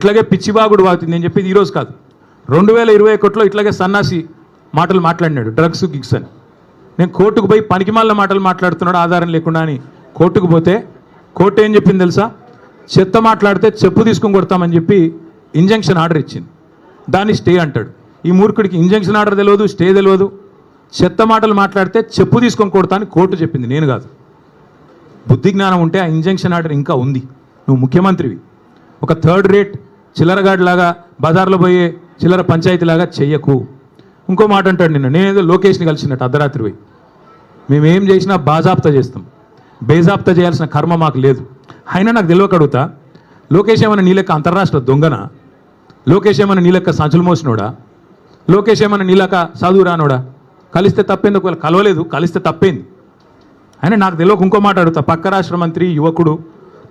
ఇట్లాగే పిచ్చిబాగుడు వాగుతుంది. నేను చెప్పేది ఈరోజు కాదు. రెండు వేల ఇరవై ఒకటిలో ఇట్లాగే సన్నాసి మాటలు మాట్లాడినాడు డ్రగ్స్ గిగ్స్ అని. నేను కోర్టుకు పోయి పనికిమాలిన మాటలు మాట్లాడుతున్నాడు ఆధారం లేకుండా అని. కోర్టుకు పోతే కోర్టు ఏం చెప్పింది తెలుసా? చెత్త మాట్లాడితే చెప్పు తీసుకొని కొడతామని చెప్పి ఇంజంక్షన్ ఆర్డర్ ఇచ్చింది. దాన్ని స్టే అంటాడు. ఈ మూర్ఖుడికి ఇంజంక్షన్ ఆర్డర్ తెలియదు స్టే తెలియదు చెత్త మాటలు మాట్లాడితే చెప్పు తీసుకొని కొడతా అని కోర్టు చెప్పింది. నేను కాదు. బుద్ధి జ్ఞానం ఉంటే ఆ ఇంజంక్షన్ ఆర్డర్ ఇంకా ఉంది. నువ్వు ముఖ్యమంత్రివి. ఒక థర్డ్ రేట్ చిల్లరగాడిలాగా బజార్లో పోయే చిల్లర పంచాయతీలాగా చెయ్యకు. ఇంకో మాట అంటాడు నిన్న నేనేదో లోకేష్ని కలిసినట్టు అర్ధరాత్రి పోయి మేమేం చేసినా బాజాప్తా చేస్తాం. బేజాప్తా చేయాల్సిన కర్మ మాకు లేదు. అయినా నాకు తెలియక అడుగుతా లోకేష్ ఏమైనా నీ లెక్క అంతర్రాష్ట్ర దొంగన? లోకేష్ ఏమైనా నీ లెక్క సంచులు మోసినోడా? లోకేష్ ఏమైనా నీ లెక్క చదువు రానోడా? కలిస్తే తప్పేంది ఒకవేళ కలవలేదు కలిస్తే తప్పేంది. అయినా నాకు తెలియక ఇంకో మాట అడుగుతా పక్క రాష్ట్ర మంత్రి యువకుడు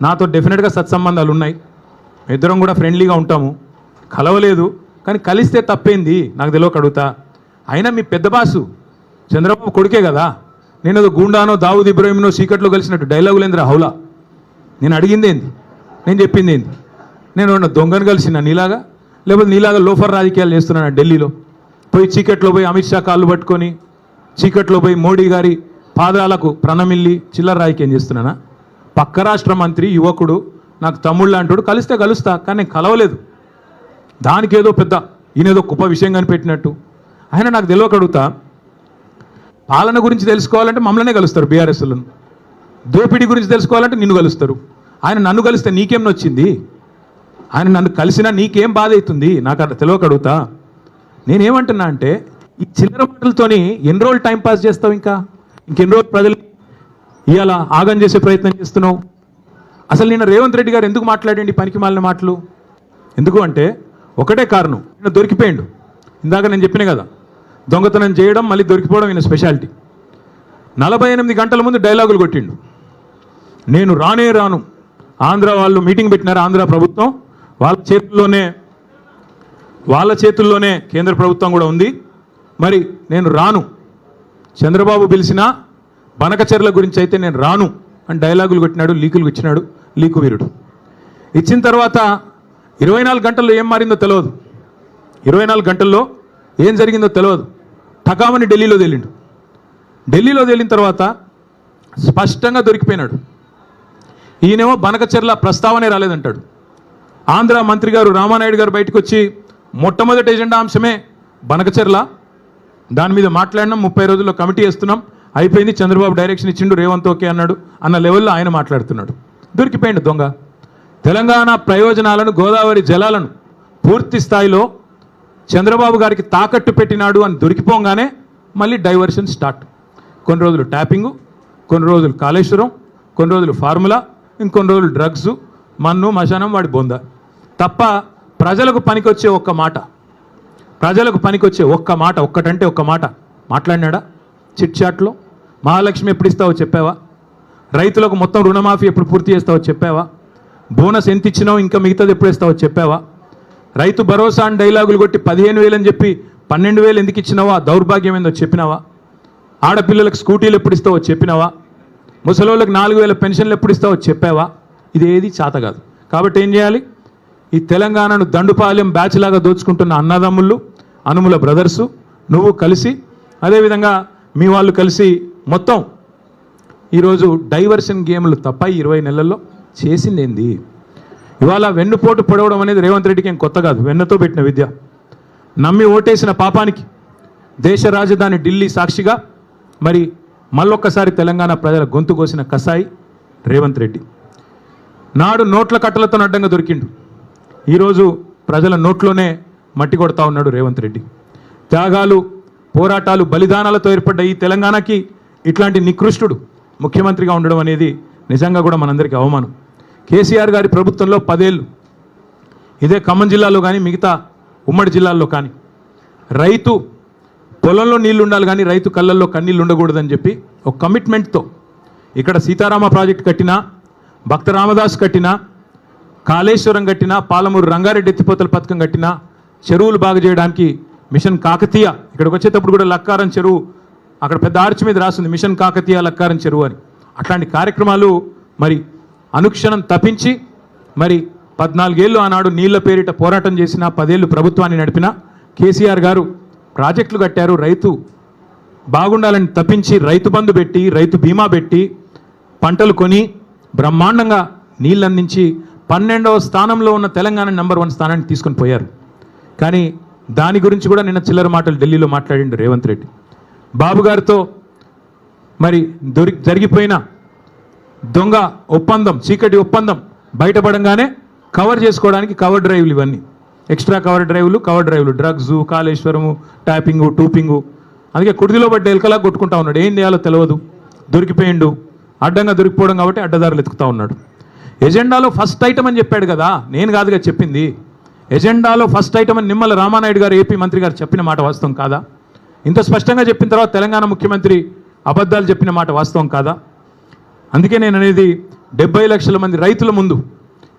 నాతో డెఫినెట్గా సత్సంబంధాలు ఉన్నాయి ఇద్దరం కూడా ఫ్రెండ్లీగా ఉంటాము. కలవలేదు కానీ కలిస్తే తప్పేంది? నాకు తెలియక అడుగుతా. అయినా మీ పెద్ద బాసు చంద్రబాబు కొడుకే కదా. నేను ఏదో గూండానో దావుద్ ఇబ్రాహింనో సీకట్లో కలిసినట్టు డైలాగులేంద్ర హౌలా? నేను అడిగింది ఏంది? నేను చెప్పింది ఏంది? నేను ఉన్న దొంగను కలిసిన నీలాగా? లేకపోతే నీలాగా లోఫర్ రాజకీయాలు చేస్తున్నాను ఢిల్లీలో? పోయి చీకట్లో పోయి అమిత్ షా కాళ్ళు పట్టుకొని చీకట్లో పోయి మోడీ గారి పాదాలకు ప్రణమిల్లి చిల్లర రాజకీయం చేస్తున్నానా? పక్క రాష్ట్ర మంత్రి యువకుడు నాకు తమ్ముళ్ళు అంటాడు కలిస్తే కలుస్తా కానీ నేను కలవలేదు. దానికి ఏదో పెద్ద ఈయనేదో గొప్ప విషయం కనిపెట్టినట్టు. ఆయన నాకు తెలియకడుగుతా పాలన గురించి తెలుసుకోవాలంటే మమ్మల్నే కలుస్తారు బీఆర్ఎస్లను. దోపిడీ గురించి తెలుసుకోవాలంటే నిన్ను కలుస్తారు. ఆయన నన్ను కలిస్తే నీకేం నొచ్చింది? ఆయన నన్ను కలిసినా నీకేం బాధ అవుతుంది? నాకు అట్లా తెలియకడుగుతా నేనేమంటున్నా అంటే ఈ చిల్లర మాటలతోని ఎన్ని రోజులు టైం పాస్ చేస్తావు ఇంకా? ఇంకెన్ని రోజులు ప్రజలు ఇవాళ ఆగం చేసే ప్రయత్నం చేస్తున్నావు? అసలు నిన్న రేవంత్ రెడ్డి గారు ఎందుకు మాట్లాడండి పనికి మాలిన మాటలు? ఎందుకు అంటే ఒకటే కారణం ఈయన దొరికిపోయిండు. ఇందాక నేను చెప్పిన కదా దొంగతనం చేయడం మళ్ళీ దొరికిపోవడం ఈయన స్పెషాలిటీ. నలభై ఎనిమిది గంటల ముందు డైలాగులు కొట్టిండు. నేను రానే రాను. ఆంధ్ర వాళ్ళు మీటింగ్ పెట్టినారు ఆంధ్ర ప్రభుత్వం? వాళ్ళ చేతుల్లోనే వాళ్ళ చేతుల్లోనే కేంద్ర ప్రభుత్వం కూడా ఉంది. మరి నేను రాను. చంద్రబాబు పిలిచిన బనకచర్ల గురించి అయితే నేను రాను. అని డైలాగులు కొట్టినాడు లీకులు ఇచ్చినాడు లీకు వీరుడు. ఇచ్చిన తర్వాత ఇరవై నాలుగు గంటల్లో ఏం మారిందో తెలియదు ఇరవై నాలుగు గంటల్లో ఏం జరిగిందో తెలియదు ఠకామని ఢిల్లీలో తేలిండు. ఢిల్లీలో తేలిన తర్వాత స్పష్టంగా దొరికిపోయినాడు. ఈయనేమో బనకచెర్ల ప్రస్తావనే రాలేదంటాడు. ఆంధ్ర మంత్రి గారు రామానాయుడు గారు బయటకు వచ్చి మొట్టమొదటి ఎజెండా అంశమే బనకచెర్ల. దాని మీద మాట్లాడినాం ముప్పై రోజుల్లో కమిటీ వేస్తున్నాం. అయిపోయింది చంద్రబాబు డైరెక్షన్ ఇచ్చిండు రేవంత్ ఓకే అన్నాడు అన్న లెవెల్లో ఆయన మాట్లాడుతున్నాడు. దొరికిపోయిండు దొంగ. తెలంగాణ ప్రయోజనాలను గోదావరి జలాలను పూర్తి స్థాయిలో చంద్రబాబు గారికి తాకట్టు పెట్టినాడు అని దొరికిపోగానే మళ్ళీ డైవర్షన్ స్టార్ట్ కొన్ని రోజులు ట్యాపింగు కొన్ని రోజులు కాళేశ్వరం కొన్ని రోజులు ఫార్ములా ఇంకొన్ని రోజులు డ్రగ్స్ మన్ను మశానం వాడి బొంద. తప్ప ప్రజలకు పనికొచ్చే ఒక్క మాట ప్రజలకు పనికొచ్చే ఒక్క మాట ఒక్కటంటే ఒక్క మాట. మాట్లాడినాడా? చిట్ చాట్లో మహాలక్ష్మి ఎప్పుడు ఇస్తావో చెప్పావా? రైతులకు మొత్తం రుణమాఫీ ఎప్పుడు పూర్తి చేస్తావో చెప్పావా? బోనస్ ఎంత ఇచ్చినావు? ఇంకా మిగతాది ఎప్పుడు ఇస్తావో చెప్పావా? రైతు భరోసా అని డైలాగులు కొట్టి పదిహేను వేలు అని చెప్పి పన్నెండు వేలు ఎందుకు ఇచ్చినావా? దౌర్భాగ్యం ఏందో చెప్పినావా? ఆడపిల్లలకు స్కూటీలు ఎప్పుడు ఇస్తావో చెప్పినావా? ముసలోళ్ళకి నాలుగు వేల పెన్షన్లు ఎప్పుడు ఇస్తావో చెప్పావా? ఇది ఏది చేత కాదు. కాబట్టి ఏం చేయాలి? ఈ తెలంగాణను దండుపాలెం బ్యాచ్ లాగా దోచుకుంటున్న అన్నదమ్ముళ్ళు అనుముల బ్రదర్సు నువ్వు కలిసి అదేవిధంగా మీ వాళ్ళు కలిసి మొత్తం ఈరోజు డైవర్షన్ గేమ్లు తప్ప ఇరవై నెలల్లో చేసింది ఏంది ఇవాళ వెన్నుపోటు పొడవడం అనేది రేవంత్ రెడ్డికి ఏం కొత్త కాదు. వెన్నతో పెట్టిన విద్య. నమ్మి ఓటేసిన పాపానికి దేశ రాజధాని ఢిల్లీ సాక్షిగా మరి మళ్ళొక్కసారి తెలంగాణ ప్రజల గొంతు కోసిన కసాయి రేవంత్ రెడ్డి. నాడు నోట్ల కట్టలతో అడ్డంగా దొరికిండు. ఈరోజు ప్రజల నోట్లోనే మట్టి కొడతా ఉన్నాడు రేవంత్ రెడ్డి. త్యాగాలు పోరాటాలు బలిదానాలతో ఏర్పడ్డ ఈ తెలంగాణకి ఇట్లాంటి నికృష్టుడు ముఖ్యమంత్రిగా ఉండడం అనేది నిజంగా కూడా మనందరికీ అవమానం. కేసీఆర్ గారి ప్రభుత్వంలో పదేళ్ళు. ఇదే ఖమ్మం జిల్లాలో కానీ మిగతా ఉమ్మడి జిల్లాల్లో కానీ. రైతు పొలంలో నీళ్ళు ఉండాలి కానీ రైతు కళ్ళల్లో కన్నీళ్ళు ఉండకూడదని చెప్పి ఒక కమిట్మెంట్తో ఇక్కడ సీతారామ ప్రాజెక్ట్ కట్టినా భక్త రామదాస్ కట్టినా కాళేశ్వరం కట్టినా పాలమూరు రంగారెడ్డి ఎత్తిపోతల పథకం కట్టినా చెరువులు బాగు చేయడానికి మిషన్ కాకతీయ ఇక్కడికి వచ్చేటప్పుడు కూడా లక్కారం చెరువు అక్కడ పెద్ద ఆర్చి మీద రాస్తుంది మిషన్ కాకతీయ లక్కారం చెరువు అని. అట్లాంటి కార్యక్రమాలు మరి అనుక్షణం తప్పించి మరి పద్నాలుగేళ్ళు ఆనాడు నీళ్ళ పేరిట పోరాటం చేసిన పదేళ్ళు ప్రభుత్వాన్ని నడిపిన కేసీఆర్ గారు ప్రాజెక్టులు కట్టారు రైతు బాగుండాలని తప్పించి రైతు బంధు పెట్టి రైతు బీమా పెట్టి పంటలు కొని బ్రహ్మాండంగా నీళ్ళు అందించి పన్నెండవ స్థానంలో ఉన్న తెలంగాణ నెంబర్ వన్ స్థానాన్ని తీసుకొని పోయారు. కానీ దాని గురించి కూడా నిన్న చిల్లర మాటలు ఢిల్లీలో మాట్లాడిండు రేవంత్ రెడ్డి. బాబు గారితో మరి దొరి జరిగిపోయిన దొంగ ఒప్పందం చీకటి ఒప్పందం బయటపడంగానే కవర్ చేసుకోవడానికి కవర్ డ్రైవ్లు ఇవన్నీ. ఎక్స్ట్రా కవర్ డ్రైవ్లు కవర్ డ్రైవ్లు. డ్రగ్స్ కాళేశ్వరము ట్యాపింగు టూపింగు. అందుకే కుడిదిలో పడ్డ ఎలకలా కొట్టుకుంటా ఉన్నాడు. ఏం చేయాలో తెలియదు దొరికిపోయిండు. అడ్డంగా దొరికిపోవడం కాబట్టి అడ్డదారులు ఎత్తుకుతా ఉన్నాడు. ఎజెండాలో ఫస్ట్ ఐటమ్ అని చెప్పాడు కదా. నేను కాదుగా చెప్పింది. ఎజెండాలో ఫస్ట్ ఐటమ్ అని నిమ్మల రామానాయుడు గారు ఏపీ మంత్రి గారు చెప్పిన మాట వాస్తవం కాదా? ఇంత స్పష్టంగా చెప్పిన తర్వాత తెలంగాణ ముఖ్యమంత్రి అబద్ధాలు చెప్పిన మాట వాస్తవం కాదా? అందుకే నేను అనేది డెబ్బై లక్షల మంది రైతుల ముందు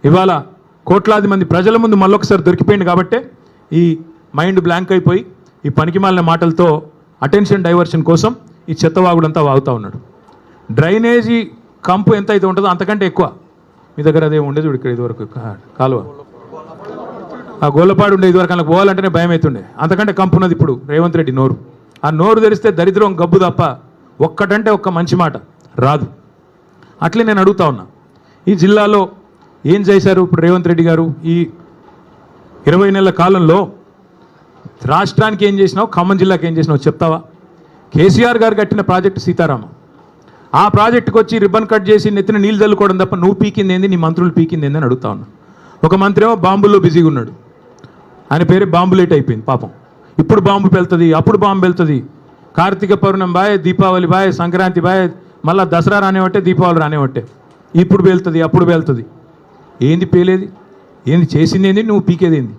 ఇవాళ కోట్లాది మంది ప్రజల ముందు మళ్ళొకసారి దొరికిపోయింది కాబట్టే ఈ మైండ్ బ్లాంక్ అయిపోయి ఈ పనికిమాలిన మాటలతో అటెన్షన్ డైవర్షన్ కోసం ఈ చెత్తవాగుడంతా వాగుతూ ఉన్నాడు. డ్రైనేజీ కంపు ఎంత అయితే ఉంటుందో అంతకంటే ఎక్కువ. మీ దగ్గర అదే ఉండేది ఇక్కడ ఇదివరకు కాలువ. ఆ గోళ్ళపాడు ఉండే ఇదివరకు అలా పోవాలంటేనే భయం అవుతుండే అంతకంటే కంపు ఉన్నది ఇప్పుడు రేవంత్ రెడ్డి నోరు. ఆ నోరు తెరిస్తే దరిద్రం గబ్బు తప్ప ఒక్కటంటే ఒక్క మంచి మాట రాదు. అట్లే నేను అడుగుతా ఉన్నా. ఈ జిల్లాలో ఏం చేశారు ఇప్పుడు రేవంత్ రెడ్డి గారు? ఈ ఇరవై నెలల కాలంలో రాష్ట్రానికి ఏం చేసినావు? ఖమ్మం జిల్లాకి ఏం చేసినావు? చెప్తావా? కేసీఆర్ గారు కట్టిన ప్రాజెక్టు సీతారామ. ఆ ప్రాజెక్టుకి వచ్చి రిబ్బన్ కట్ చేసి నెత్తిన నీళ్ళు చల్లుకోవడం తప్ప నువ్వు పీకింది ఏంది నీ మంత్రులు పీకింది ఏంది అని అడుగుతా ఉన్నా. ఒక మంత్రి ఏమో బాంబుల్లో బిజీగా ఉన్నాడు. ఆయన పేరే బాంబులేట్ అయిపోయింది పాపం. ఇప్పుడు బాంబు పెళ్తుంది అప్పుడు బాంబు వెళ్తుంది Kartika Pournami bye Deepavali bye Sankranti bye మళ్ళీ దసరా రానివట్టే దీపావళి రానివట్టే ఇప్పుడు పేలుతుంది అప్పుడు పేలుతుంది. ఏంది పేలేది? ఏంది చేసింది ఏంది నువ్వు పీకేది ఏంది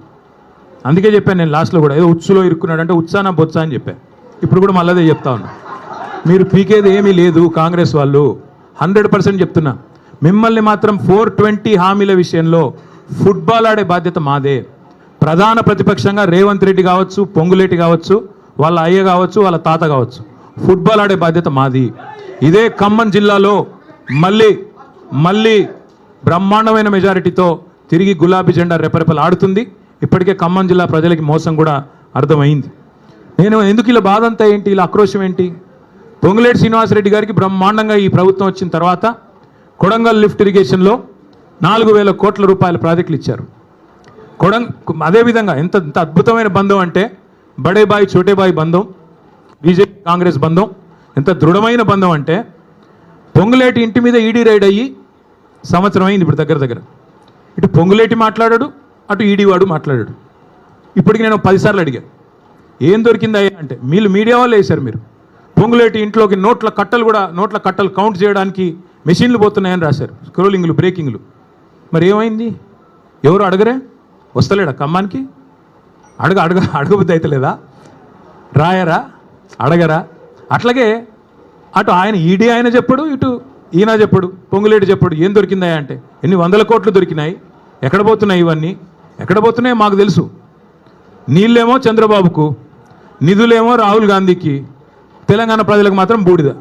అందుకే చెప్పాను నేను లాస్ట్లో కూడా ఏదో ఉత్సులో ఇరుక్కున్నాడు అంటే ఉత్సాహ బొత్స అని చెప్పాను ఇప్పుడు కూడా మళ్ళీ అదే చెప్తా ఉన్నా. మీరు పీకేది ఏమీ లేదు కాంగ్రెస్ వాళ్ళు. హండ్రెడ్ పర్సెంట్ చెప్తున్నా. మిమ్మల్ని మాత్రం ఫోర్ ట్వంటీ హామీల విషయంలో ఫుట్బాల్ ఆడే బాధ్యత మాదే. ప్రధాన ప్రతిపక్షంగా రేవంత్ రెడ్డి కావచ్చు పొంగులేటి కావచ్చు వాళ్ళ అయ్య కావచ్చు వాళ్ళ తాత కావచ్చు. ఫుట్బాల్ ఆడే బాధ్యత మాది. ఇదే ఖమ్మం జిల్లాలో మళ్ళీ మళ్ళీ బ్రహ్మాండమైన మెజారిటీతో తిరిగి గులాబీ జెండా రెపరెపలు ఆడుతుంది ఇప్పటికే ఖమ్మం జిల్లా ప్రజలకి మోసం కూడా అర్థమైంది. నేను ఎందుకు ఇలా బాధ అంతా ఏంటి ఇలా ఆక్రోశం ఏంటి? పొంగులేటి శ్రీనివాసరెడ్డి గారికి బ్రహ్మాండంగా ఈ ప్రభుత్వం వచ్చిన తర్వాత కొడంగల్ లిఫ్ట్ ఇరిగేషన్లో నాలుగు వేల కోట్ల రూపాయల ప్రాజెక్టులు ఇచ్చారు. కొడం అదేవిధంగా ఎంత ఎంత అద్భుతమైన బంధం అంటే బడే బాయ్ చోటే బాయ్ బంధం బీజేపీ కాంగ్రెస్ బంధం. ఎంత దృఢమైన బంధం అంటే పొంగులేటి ఇంటి మీద ఈడీ రైడ్ అయ్యి సంవత్సరం అయింది ఇప్పుడు దగ్గర దగ్గర. ఇటు పొంగులేటి మాట్లాడాడు అటు ఈడీ వాడు మాట్లాడాడు. ఇప్పటికి నేను పదిసార్లు అడిగా ఏం దొరికింది అయ్యా అంటే మీరు మీడియా వాళ్ళు వేశారు మీరు. పొంగులేటి ఇంట్లోకి నోట్ల కట్టలు కూడా నోట్ల కట్టలు కౌంట్ చేయడానికి మెషిన్లు పోతున్నాయని రాశారు. స్క్రోలింగ్లు బ్రేకింగ్లు. మరి ఏమైంది ఎవరు అడగరే? వస్తలేడా ఖమ్మానికి? అడగ అడగ అడగబుద్ధి అయితే లేదా? రాయరా? అడగరా? అట్లాగే అటు ఆయన ఈడీ ఆయన చెప్పడు ఇటు ఈయన చెప్పడు పొంగులేటి చెప్పడు ఏం దొరికిందా అంటే? ఎన్ని వందల కోట్లు దొరికినాయి? ఎక్కడ పోతున్నాయి ఇవన్నీ? ఎక్కడ పోతున్నాయో మాకు తెలుసు. నీళ్ళేమో చంద్రబాబుకు నిధులేమో రాహుల్ గాంధీకి తెలంగాణ ప్రజలకు మాత్రం బూడిద.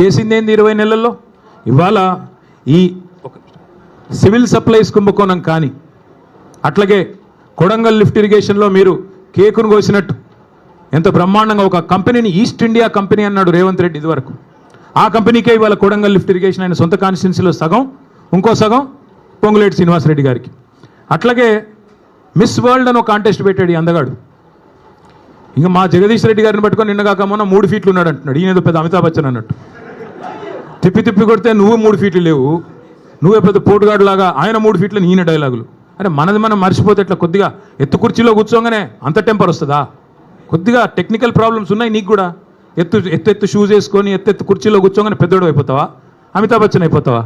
చేసిందేంది ఇరవై నెలల్లో? ఇవాళ ఈ ఒక- సివిల్ సప్లైస్ కుంభకోణం కానీ అట్లాగే కొడంగల్ లిఫ్ట్ ఇరిగేషన్లో మీరు కేకును కోసినట్టు. ఎంత బ్రహ్మాండంగా ఒక కంపెనీని ఈస్ట్ ఇండియా కంపెనీ అన్నాడు రేవంత్ రెడ్డి ఇదివరకు. ఆ కంపెనీకే ఇవాళ కొడంగల్ లిఫ్ట్ ఇరిగేషన్ ఆయన సొంత కాన్స్టిట్యున్సీలో సగం ఇంకో సగం పొంగులేటి శ్రీనివాసరెడ్డి గారికి. అట్లాగే మిస్ వరల్డ్ అని ఒక కాంటెస్ట్ పెట్టాడు ఈ అందగాడు. ఇంకా మా జగదీష్ రెడ్డి గారిని పట్టుకొని నిన్నగాక మొన్న మూడు ఫీట్లు ఉన్నాడు అంటున్నాడు. ఈయన పెద్ద అమితాబ్ బచ్చన్ అన్నట్టు. తిప్పి తిప్పి కొడితే నువ్వు మూడు ఫీట్లు లేవు. నువ్వే పెద్ద పోటుగాడు లాగా ఆయన మూడు ఫీట్లు ఈయన డైలాగులు అరే మనది మనం మర్చిపోతే ఇట్లా కొద్దిగా ఎత్తు కుర్చీలో కూర్చోగానే అంత టెంపర్ వస్తుందా? కొద్దిగా టెక్నికల్ ప్రాబ్లమ్స్ ఉన్నాయి నీకు కూడా. ఎత్తు ఎత్తు ఎత్తు షూస్ వేసుకొని ఎత్తు ఎత్తు కుర్చీలో కూర్చోగానే పెద్దోడు అయిపోతావా? అమితాబ్ బచ్చన్ అయిపోతావా?